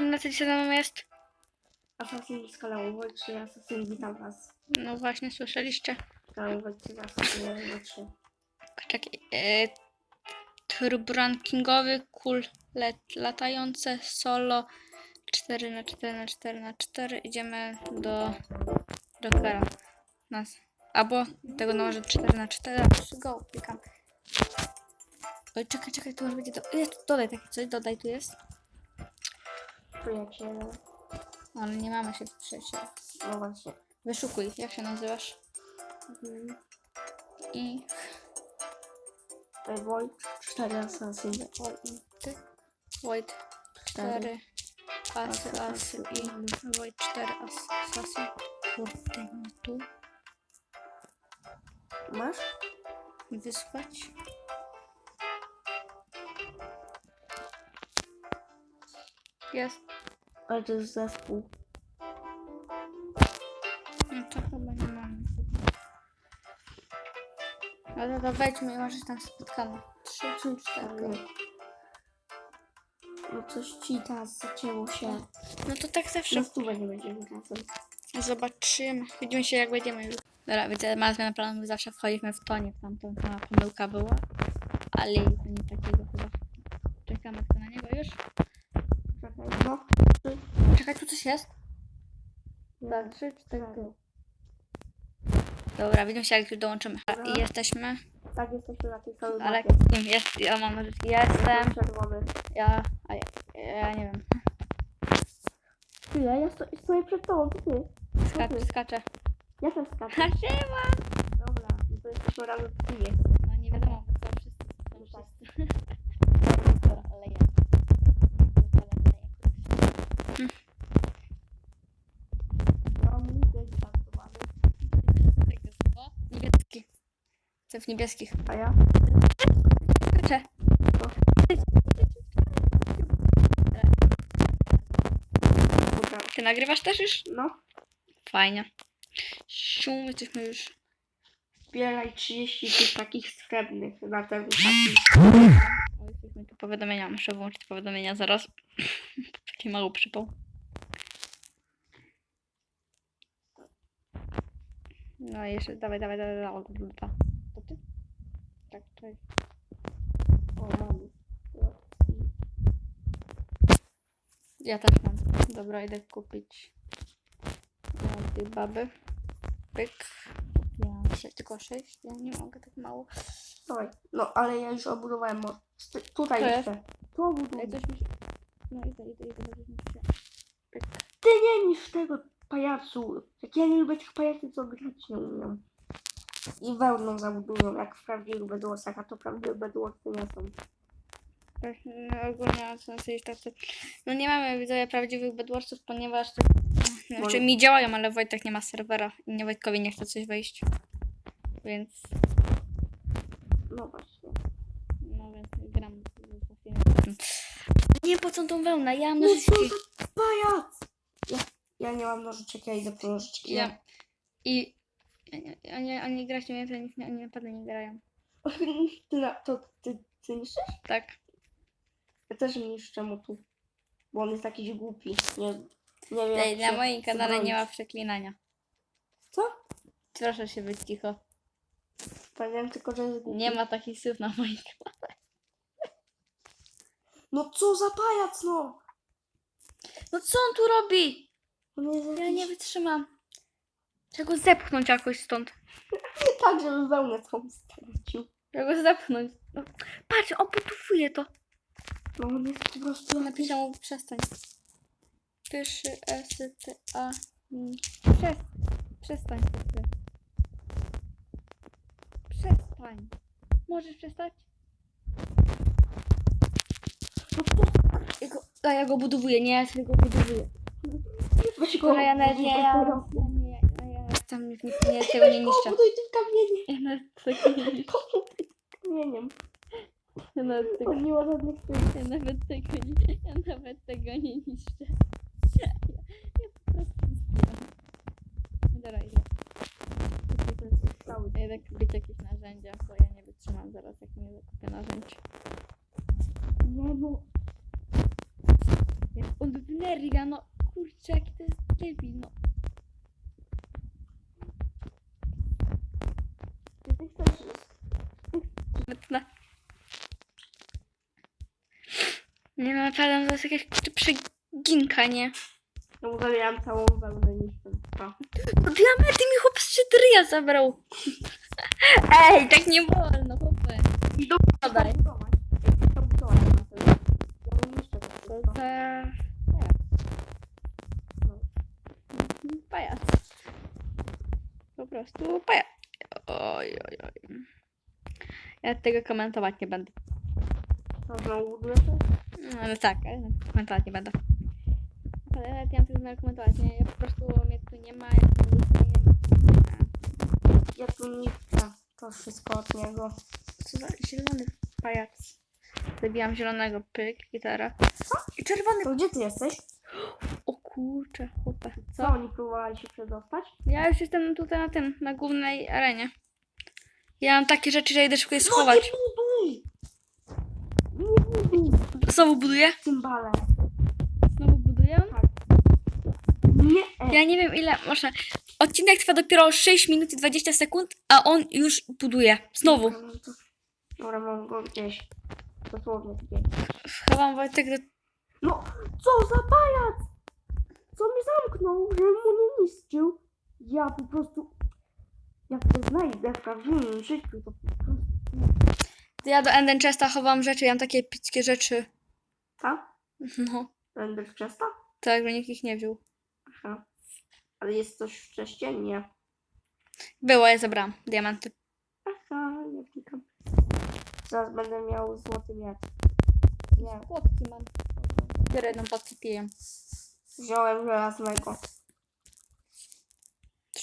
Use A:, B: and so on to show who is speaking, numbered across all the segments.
A: na co dzisiaj ze mną jest?
B: Assassin skalałowy, czy Assassin witam was.
A: No właśnie, słyszeliście.
B: Czy Assassin numer 3.
A: Czekaj. E, turborankingowy, kul let, latające, solo 4 na 4 na 4 na 4 Idziemy do Dockera. Nas. Albo tego nałożę 4 na 4 Go, klikam. Oj, czekaj, czekaj, tu już będzie to. Jest, dodaj takie coś, dodaj, tu jest.
B: Przyjaciele.
A: Ale nie mamy się trzecie.
B: No właśnie.
A: Wyszukuj, jak się nazywasz?
B: Mhm.
A: I
B: Tutaj Void, 4 Assassin.
A: Oj, i ty. Void 4 asy, asy i Void 4 asy, asy. Kurde, tu.
B: Masz?
A: Wysłać. Jest.
B: Ale to jest zespół.
A: No to chyba nie mamy. Ale to wejdźmy i może się tam spotkamy. 3 czy 4.
B: No coś ci teraz zaczęło się.
A: No to tak zawsze.
B: Na stówę nie będziemy razem.
A: Zobaczymy. Widzimy się jak będziemy już. Dobra, widzę, ma zmiana planu, zawsze wchodzimy w tonie, w tamtą ta pomyłka była. Ale nie takiego chyba.
B: Czekaj,
A: tu coś jest? Trzy, cztery.
B: cztery.
A: Dobra, widzimy się jak już dołączymy. I jesteśmy.
B: Tak, jesteśmy na tej samej
A: Ale
B: mapie.
A: kim jest? Ja mam. Ja jestem.
B: Czerwony.
A: Ja. A ja, ja nie wiem.
B: Chwilę, ja sto, stoję przed tobą, to ty.
A: Skaczę, skaczę.
B: Ja też skaczę.
A: Ha, siema!
B: Dobra, no to jesteśmy razem w teamie.
A: No nie wiadomo, bo są wszyscy. Są wszyscy. Dobra, ale ja. Co w niebieskich?
B: A ja?
A: Skaczę.
B: Dobra.
A: Ty nagrywasz też już?
B: No,
A: Fajnie. Sium, jesteśmy już.
B: zbieraj 30 tych takich srebrnych na ten taki.
A: O, jesteśmy tu powiadomienia. Muszę włączyć powiadomienia zaraz. Taki mały przypał. No i jeszcze, dawaj, dawaj, dawaj, dawaj. dwa. To? Tak, czekaj.
B: O, mam.
A: Ja też mam. Dobra, idę kupić tej baby. Pyk. Ja mam sze- tylko sześć. Ja nie mogę tak mało.
B: Dawaj. No, ale ja już obudowałem most. Tutaj
A: To
B: jeszcze. Tu obuduj.
A: coś mi się... No idę, idę, idę, coś mi się... Pyk.
B: Ty nie niż tego pajacu. Jak ja nie lubię tych pajaców, co grać nie umiem. I wełną zabudują, jak w prawdziwych bedłosach, a to prawdziwe bedłosy nie są.
A: Tak, No, ogólnie są sobie tacy... No nie mamy widzowie prawdziwych bedwarsów, ponieważ... To... Znaczy
B: Może-
A: mi działają, ale Wojtek nie ma serwera i nie Wojtkowi nie chce coś wejść. Więc...
B: No właśnie.
A: No więc gram. Nie po co tą wełnę, ja mam
B: No
A: nożyczki.
B: pajac! Ja, ja nie mam nożyczek, ja idę po nożyczki.
A: Ja. I... Oni, oni grać nie umieją, to oni, oni naprawdę nie grają.
B: Ty, na, to ty, ty niszczysz?
A: Tak.
B: Ja też niszczę mu tu. Bo on jest jakiś głupi. Nie, nie wiem.
A: Ej,
B: jak
A: na
B: się
A: moim kanale nie ma przeklinania.
B: Co?
A: Proszę się być cicho.
B: Powiem tylko, że jest głupi.
A: Nie ma takich słów na moim kanale.
B: No co za pajac, no!
A: No co on tu robi?
B: On jest
A: Ja
B: jakiś...
A: nie wytrzymam. Trzeba go zepchnąć jakoś stąd.
B: Tak, żeby wełnę tą stracił.
A: Trzeba go zepchnąć. No, patrz, obudowuje to.
B: No on jest po prostu.
A: Napiszę mu przestań. Pyszy, S, T, A. N. Przes, przestań. Przestań. Możesz przestać? Ja go, a ja go budowuję, nie, ja sobie go budowuję.
B: Weź go...
A: Ale ja nawet nie, ja, tam nie, nie, tego nie niszczę.
B: tym kamieniem.
A: Ja nawet tego nie niszczę.
B: Kamieniem.
A: Ja nawet tego,
B: On nie ma żadnych tych...
A: ja nawet tego nie, ja nawet tego nie niszczę. Ja, ja po prostu zbieram. Dobra, idę. Ja idę kupić jakieś narzędzia, bo ja nie wytrzymam zaraz, jak nie zakupię narzędzi.
B: Nie no.
A: Jak on energia, no kurczę, jaki to jest debil, no. Wytnę. Nie no, naprawdę, to jest jakaś przeginka, nie?
B: No bo zabieram całą wełnę niż.
A: No diamenty mi chłop z czytryja zabrał. Ej, tak nie wolno, chłopie.
B: I do
A: Podaj.
B: budować. Ej, to budować na pewno. Ja mam jeszcze to
A: To
B: wszystko.
A: za...
B: No.
A: Pajac. Po prostu pajac. Oj, oj, oj. Ja tego komentować nie będę.
B: To znowu budujesz?
A: No, no tak, ale komentować nie będę. Ale nawet nie mam tego komentować, nie? Ja po prostu mnie tu nie ma, ja tu nic nie...
B: Ja tu chcę. To wszystko od niego.
A: Co za zielony pajac. Zabijam zielonego, pyk, gitara. I czerwony.
B: To gdzie ty jesteś?
A: O kurczę, chłopie.
B: Co
A: Co?
B: oni próbowali się przedostać?
A: Ja już jestem tutaj na tym, na głównej arenie. Ja mam takie rzeczy, że idę szybko je
B: No
A: schować.
B: nie buduj! Nie buduj!
A: Znowu buduję?
B: Cymbale.
A: Znowu buduję?
B: Nie!
A: Ja nie wiem ile można. Odcinek trwa dopiero 6 minut i 20 sekund, a on już buduje. Znowu.
B: Dobra, no mam go gdzieś. Dosłownie gdzieś.
A: Schowam Wojtek do...
B: No, co za pajac! Co mi zamknął, że mu nie niszczył? Ja po prostu... Jak to znajdę w prawdziwym życiu, to po prostu...
A: Ja do Enden Chesta chowam rzeczy, ja mam takie epickie rzeczy.
B: Tak?
A: No.
B: Będę wczesna?
A: Tak, żeby nikt ich nie wziął.
B: Aha. Ale jest coś wcześniej? Nie.
A: Było, ja zabrałam. Diamenty.
B: Aha, nie wnikam. Zaraz będę miał złoty miecz. Nie,
A: Płotki mam. Biorę jedną płotki piję.
B: wziąłem żelaznego.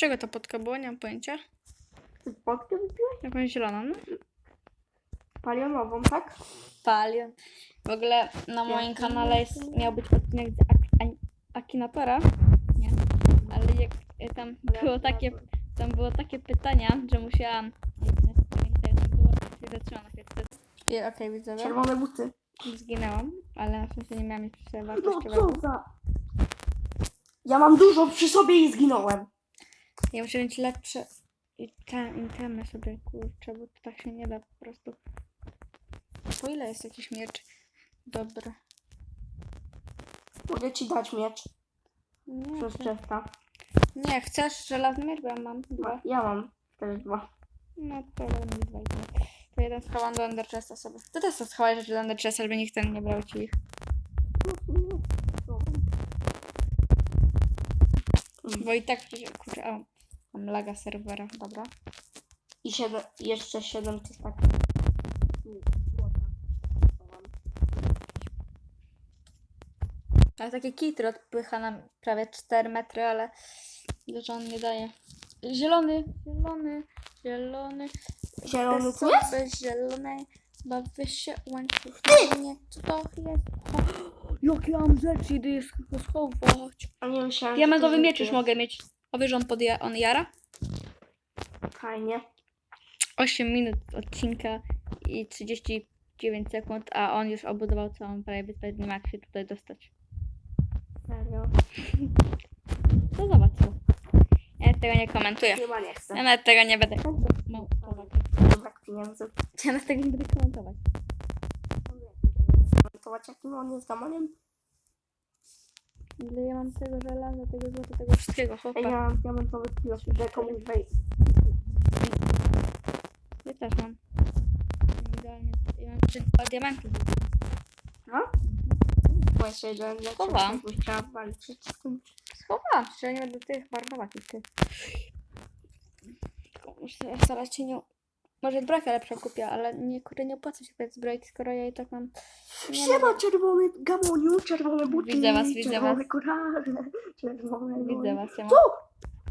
A: Czego ta płotka była? Nie mam pojęcia.
B: Ty potkę wypiłeś?
A: Jakąś zieloną, no?
B: Palionową, tak?
A: Palion. W ogóle na moim kanale jest, miał być odcinek z Ak- An- Akinatora. Nie. Ale jak e, tam było takie, tam było takie pytania, że musiałam. Na chwilę. I Okej, widzę.
B: Czerwone buty.
A: Zginęłam, ale w sensie nie miałam przy
B: No co za... Ja mam dużo przy sobie i zginąłem.
A: Ja muszę mieć lepsze i te itemy sobie, kurczę, bo to tak się nie da po prostu. Po ile jest jakiś miecz? Dobry.
B: Mogę ci dać miecz
A: Nie,
B: przez
A: chcę-
B: Chesta.
A: nie chcesz żelazny miecz, bo ja mam dwa.
B: Ja mam też dwa.
A: No to mieć dwa i. To jeden schowam do Ender Chesta sobie. Ty też schowaj rzeczy do Ender Chesta, żeby nikt ten nie brał ci ich. Bo i tak, przecież- kurczę, o, mam laga serwera, dobra.
B: I siedem, jeszcze siedem tych tak.
A: Ale takie kitry odpycha nam prawie 4 metry, ale że on nie daje. Zielony, zielony, zielony.
B: Zielony tu jest?
A: sobie zielony. Bawię się łańcuch. Nie, co to jest? Jakie mam rzeczy, idę je sch- schować.
B: A nie myślałem,
A: Diamentowy
B: to
A: miecz już mogę mieć. A wiesz, on, pod ja, on jara?
B: Fajnie.
A: 8 minut odcinka i 39 sekund, a on już obudował całą prawie wyspę. Nie ma jak się tutaj dostać.
B: Serio.
A: To zobacz. Ja nawet tego nie komentuję.
B: Chyba nie chcę.
A: Ja nawet tego nie będę komentować.
B: Brak pieniędzy.
A: Ja nawet tego nie będę komentować.
B: Zobacz jakim on jest gamoniem.
A: Ile ja mam tego żelaza, tego złota, tego wszystkiego,
B: Ej,
A: chłopa.
B: ja mam diamentowy kilo, że komuś wejść.
A: Ja też mam. Idealnie. Ja mam trzy dwa diamenty.
B: No? Bo jeszcze jeden leciał,
A: Chowam.
B: jakbyś chciała walić wszystkim.
A: Schowałam, że nie będę tych marnować tych. Tylko muszę starać się nie... Może zbrojkę lepszą kupię, ale nie, kurde, nie opłaca się kupić zbrojki, skoro ja i tak mam... Nie
B: Siema czerwony gamoniu, czerwone buty,
A: Widzę was, widzę
B: czerwone
A: was.
B: korale, czerwone
A: Widzę was, ja mam.
B: Co?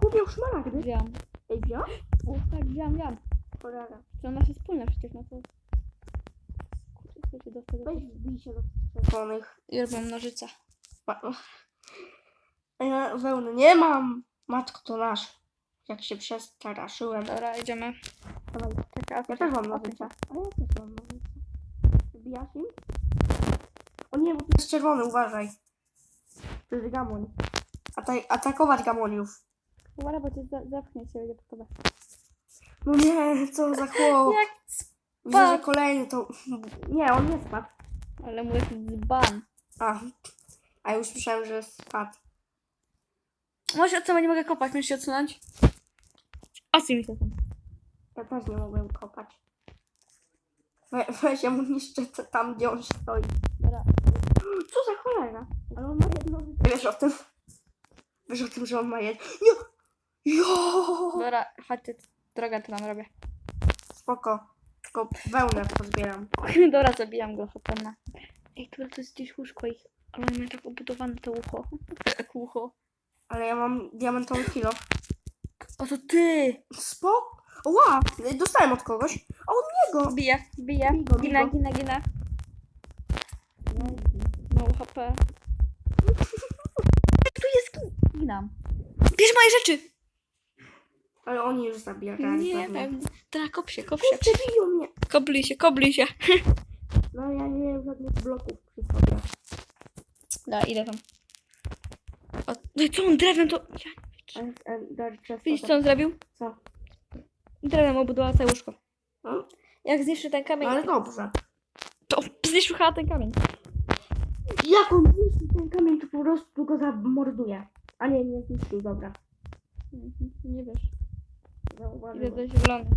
B: Chłopie już szmaragdy.
A: Wziąłam.
B: Ej, wziął?
A: O, tak, wziąłam, wziąłam.
B: Cholera.
A: To nasze wspólne przecież, no to... Kurde, chcę się dostać do
B: Weź wbij się do czerwonych.
A: I robię nożyce.
B: Ma- A ja wełny nie mam. Matko, to nasz. Jak się przestraszyłem.
A: Dobra, idziemy.
B: Dawaj.
A: Czekaj,
B: Ja też mam nożyce. A ja też mam nożyce. Wbijasz im? O nie, bo to jest czerwony, uważaj. To jest gamoń. Ataj atakować gamoniów.
A: Uwaga, bo cię za- zapchnie się będzie po tobie.
B: No nie, co za chłop.
A: Jak
B: Widzę, że
A: spadł.
B: kolejny to... Nie, on nie spadł.
A: Ale mu jest dzban.
B: A, a już myślałem, że spadł.
A: Może co, nie mogę kopać, musisz się odsunąć? Osuń mi się tam.
B: Ja też nie mogłem kopać. We, weź, ja mu niszczę to tam, gdzie on stoi.
A: Dobra.
B: Co za cholera? Ale on ma jedno. Wiesz o tym? Wiesz o tym, że on ma jedno... Nie! Jo!
A: Dobra, chodźcie, droga to nam robię.
B: Spoko. Tylko wełnę pozbieram.
A: Dobra, zabijam go, hopena. Ej, tu to jest gdzieś łóżko ich. Ale oni mają tak obudowane to ucho. Tak ucho.
B: Ale ja mam diamentowy kilo.
A: O, to ty!
B: Spoko. Ła! Dostałem od kogoś. A od niego!
A: Bije, bije.
B: Bij go, bij
A: Gina,
B: go.
A: gina, gina. Mało HP. Tu jest gin- ginam. Bierz moje rzeczy!
B: Ale oni już zabierali
A: Nie
B: pewnie.
A: wiem. Dobra, kop się, kop się.
B: Kurczę, biją mnie.
A: Kobli się, kobli się.
B: No ja nie wiem żadnych bloków przy sobie.
A: Dobra, idę tam. O, no i co on drewnem to... Ja, widzisz co on zrobił?
B: Co?
A: Drewnem obudował całe łóżko.
B: No,
A: Jak zniszczy ten kamień,
B: ale dobrze.
A: to zniszczył chyba ten kamień.
B: Jak on zniszczył ten kamień, to po prostu go zamorduje. A nie, nie zniszczył, dobra.
A: Mhm, Nie wiesz. Idę
B: Zauważyłem.
A: do zielonych.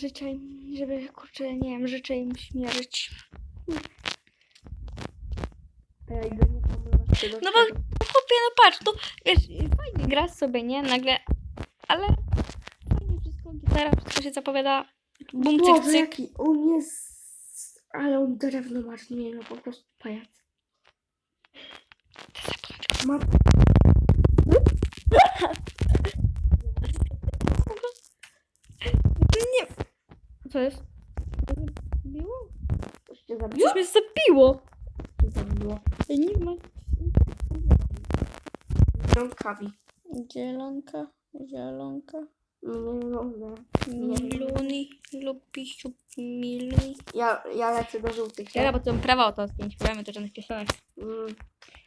A: Życzę im, żeby, kurczę, nie wiem, życzę im śmierć. No bo-
B: tego.
A: Chłopie, no patrz, to wiesz, fajnie grasz sobie, nie? Nagle, ale fajnie wszystko, gitara, wszystko się zapowiada. Bum, cyk, cyk.
B: jaki on jest... Ale on drewno masz, nie no po prostu pajac. Ma...
A: Nie. Co jest? Biło?
B: Coś cię zabiło?
A: Coś mnie zabiło.
B: Cię zabiło.
A: Ej, Nie ma.
B: Rąkawi.
A: Zielonka, zielonka.
B: Nie, no.
A: Miluni, lubi, miluni.
B: Ja, ja lecę do żółtych.
A: Ja, bo to prawa autorskie, nie śpiewamy to żadnych piosenek.
B: Mm.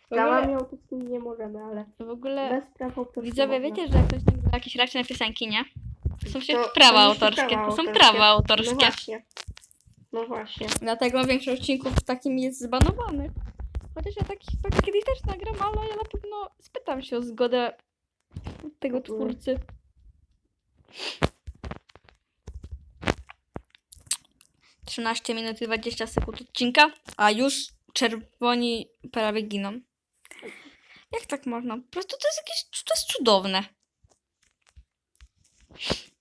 B: Prawa
A: ogóle,
B: miał to nie możemy, ale
A: w ogóle
B: bez praw
A: widzowie, wiecie, że jak ktoś nagrywa jakieś reakcje na piosenki, nie? To są się
B: To-
A: prawa
B: to
A: autorskie.
B: prawa
A: To są
B: autorskie.
A: prawa
B: No
A: autorskie.
B: właśnie. No właśnie.
A: Dlatego większość odcinków z takim jest zbanowanych. Chociaż ja takich tak kiedyś też nagram, ale ja na pewno spytam się o zgodę tego twórcy. Trzynaście minut i 20 sekund odcinka, a już czerwoni prawie giną. Jak tak można? Po prostu to jest jakieś, to jest cudowne.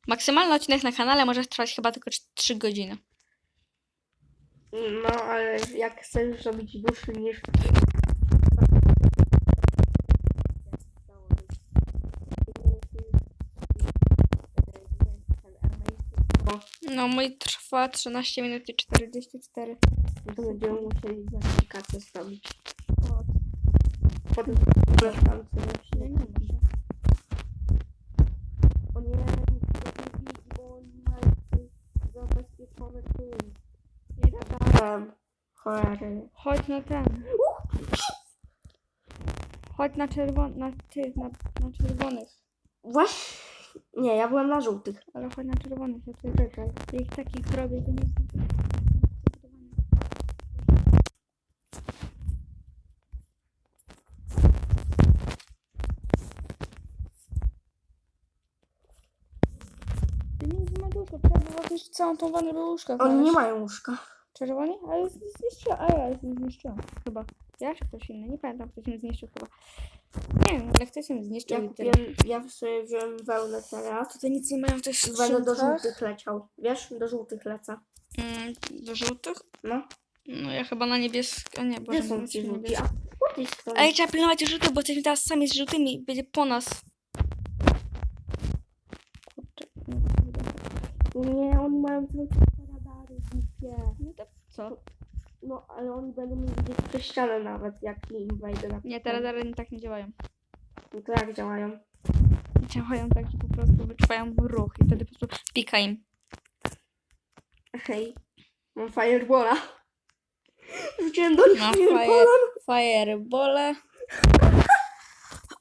A: Maksymalny odcinek na kanale może trwać chyba tylko 3 godziny.
B: No, ale jak chcesz zrobić dłuższy niż...
A: No, mój trwa 13 minut i 44.
B: To będziemy musieli weryfikację zrobić. Potem tam co
A: Nie, nie
B: Tam. Cholery.
A: Chodź na ten. Chodź na czerwony, na tych, na, na czerwonych.
B: Właśnie. Nie, ja byłem na żółtych.
A: Ale chodź na czerwonych, ja tutaj
B: Czekaj.
A: ich takich robię, to nie jest... Ty nie ma łóżka, trzeba było jakąś całą tą wanę łóżka
B: Oni nie mają łóżka.
A: Czerwoni? Ale jest zniszczyła. A ja jestem zniszczyłam. Chyba. Ja czy ktoś inny? Nie pamiętam, ktoś mi zniszczył chyba. Nie wiem, ale ktoś mi zniszczył
B: Ja,
A: i tyle.
B: kupiłem, ja sobie wziąłem wełnę teraz.
A: Tutaj nic nie mają w tych
B: będę do
A: skrzynkach.
B: żółtych leciał. Wiesz, do żółtych lecę.
A: Mm, do żółtych?
B: No.
A: No ja chyba na niebieskie. A nie,
B: Gdzie
A: Boże,
B: są ci
A: ci
B: żółci? A po tej stronie.
A: Ej, trzeba pilnować żółtych, bo jesteśmy teraz sami z żółtymi. Będzie po nas.
B: Nie, oni mają cały czas te głupie.
A: No to co?
B: No, ale oni będą mi widzieć przez ścianę nawet, jak im wejdę na
A: Nie, te radary tak nie działają.
B: No to jak działają?
A: Działają tak, że po prostu wyczuwają ruch i wtedy po prostu pika im.
B: Hej, mam firewalla. Rzuciłem do nich
A: Ma
B: firewalla.
A: Firebole.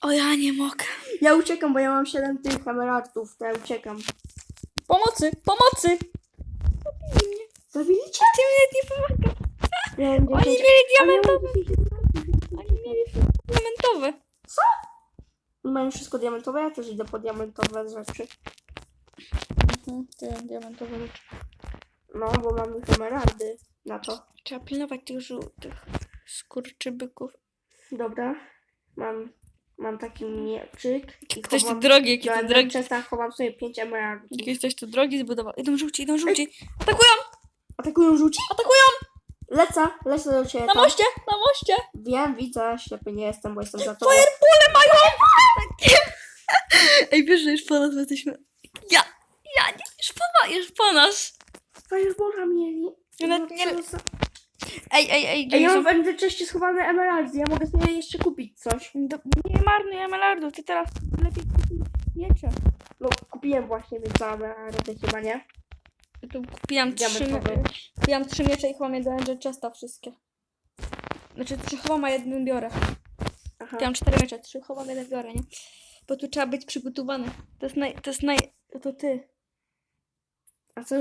A: O ja nie mogę.
B: Ja uciekam, bo ja mam 7 tych emeraldów, to ja uciekam.
A: Pomocy, pomocy!
B: Zabili cię?
A: Ty mnie nie pomaga. Oni
B: 10
A: mieli diamentowe.
B: 10 emeraldów.
A: Oni mieli wszystko diamentowe.
B: Mają wszystko diamentowe, ja też idę po diamentowe rzeczy.
A: Mhm, te diamentowe rzeczy.
B: No, bo mam już emeraldy na to.
A: Trzeba pilnować tych żółtych skurczybyków.
B: Dobra, mam, mam taki mieczyk. i
A: Ktoś tu
B: chowam-
A: drogi, jaki
B: do
A: tu drogi.
B: Chowam sobie 5 emeraldów.
A: Jakiś ktoś tu drogi zbudował. Idą żółci, idą żółci. Atakują,
B: Atakują rzuci?
A: atakują!
B: Lecę, lecę do ciebie.
A: Na
B: tam.
A: moście, na moście!
B: Wiem, widzę, ślepy nie jestem, bo jestem za tobą.
A: Firebole mają! Ej, wiesz, że już po nas jesteśmy... Ja, ja, nie, już po, na- już po nas.
B: Fireballa mieli.
A: Nie,
B: No,
A: nie- Ej, ej, ej,
B: Ej, ja mam w Enderchestie schowane emeraldy, ja mogę sobie jeszcze kupić coś.
A: Do, nie marnuj emeraldów, ty teraz lepiej kupuj miecze.
B: No, kupiłem właśnie, więc za emeraldy chyba nie.
A: Ja tu kupiłam trzy, kupiłam trzy miecze i chowam je do Angel Chesta wszystkie. Znaczy trzy chowam, a jeden biorę.
B: Aha.
A: Kupiłam cztery miecze, trzy chowam, jeden biorę, nie? Bo tu trzeba być przygotowany. To jest naj... To jest naj... To ty.
B: A co,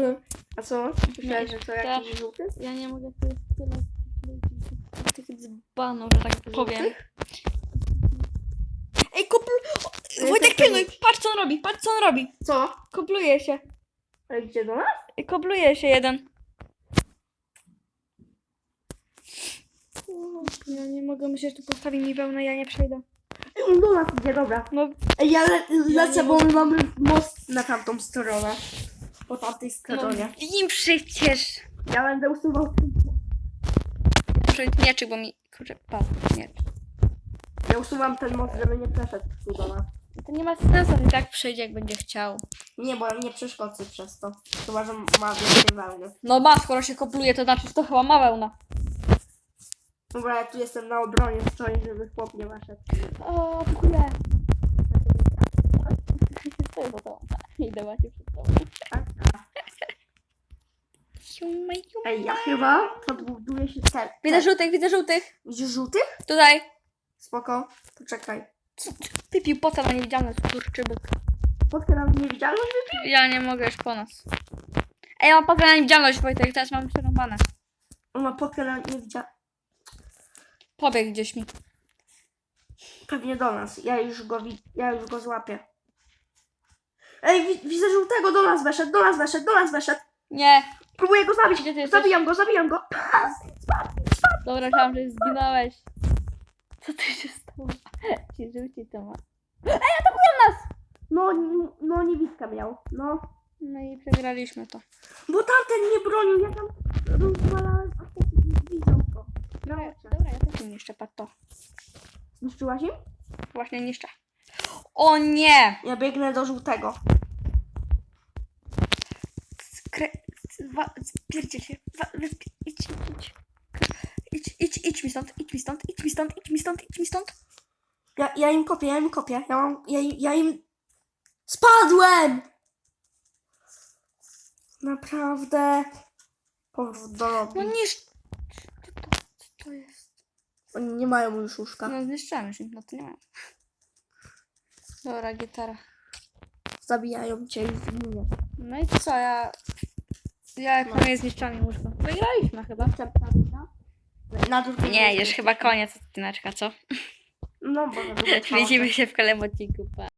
B: a co? Myślałeś, że to jakiś żółty?
A: Ja nie mogę, to jest tyle ludzi, tych dzbanów, że tak powiem. Ej, kopl...
B: Ja
A: Wojtek, pilnuj! Patrz co on robi, patrz co on robi!
B: Co?
A: Kopluje się.
B: Ale gdzie do nas?
A: Ej, Kopluje się jeden. Ja nie mogę, myślę, że tu postawi mi wełnę, ja nie przejdę.
B: Ej, on do nas idzie, dobra.
A: No,
B: Ej, ja le lecę, bo my mamy most na tamtą stronę. Po tamtej
A: no
B: stronie.
A: wiem przecież.
B: Ja będę usuwał...
A: Muszę mieć mieczyk, bo mi, kurczę, padł miecz.
B: Ja usuwam ten most, żeby nie przeszedł tu do nas.
A: To nie ma sensu, on i tak przejdzie, jak będzie chciał.
B: Nie, bo nie przeszkodzę przez to. Chyba, że ma więcej wełny.
A: No ma, skoro się kopluje, to znaczy, że to chyba ma wełna.
B: Dobra, ja tu jestem na obronie stoję, żeby chłop nie weszedł.
A: O, dziękuję. Stoję za tobą. Idę właśnie przed tobą.
B: Tak?
A: Juma, juma.
B: Ej, ja chyba podbuduję się ten.
A: Widzę żółtych, widzę żółtych.
B: Widzisz żółtych?
A: Tutaj.
B: Spoko. Poczekaj.
A: Wypił poca na niewidzialny skurczybyk.
B: Fotkę nam niewidzialność wypił?
A: Ja nie mogę już po nas. Ej, ja mam potkę na niewidzialność, Wojtek, teraz mam przerąbane.
B: On ma potkę na niewidzialność.
A: Pobiegł gdzieś mi.
B: Pewnie do nas. Ja już go, ja już go złapię. Ej, wi- widzę żółtego, do nas weszedł, do nas weszedł, do nas weszedł.
A: Nie.
B: Próbuję go zabić.
A: Gdzie ty jesteś?
B: Zabijam go, zabijam go.
A: Dobra, myślałam, że zginąłeś. Co tu się? Ci żółci to ma.
B: No, n- no niewidka miał. No.
A: No i przegraliśmy to.
B: Bo tamten nie bronił, ja tam rozwalałem, a ten widział to.
A: Dobra, dobra, ja też im niszczę, patrz to.
B: Zniszczyłaś im?
A: Właśnie niszczę. O nie!
B: Ja biegnę do żółtego.
A: Skre... Wa... Spierdziel się. Wa... wyspie- Idź, idź. Idź, idź, idź mi stąd, idź mi stąd, idź mi stąd, idź mi stąd, idź mi stąd.
B: Ja, ja im kopię, ja im kopię. Ja mam, ja, ja im... Spadłem! Naprawdę. Powrót do lobby.
A: No niszcz. Co to, co to jest?
B: Oni nie mają już łóżka.
A: No zniszczyłem już ich, no to nie mam. Dobra, gitara.
B: Zabijają cię i zginiesz.
A: No i co, ja... Ja jak mam jest zniszczony łóżko. Wygraliśmy chyba.
B: Na drugim
A: Nie, już chyba koniec odcineczka, co?
B: No, bo drugim
A: Widzimy się w kolejnym odcinku, pa.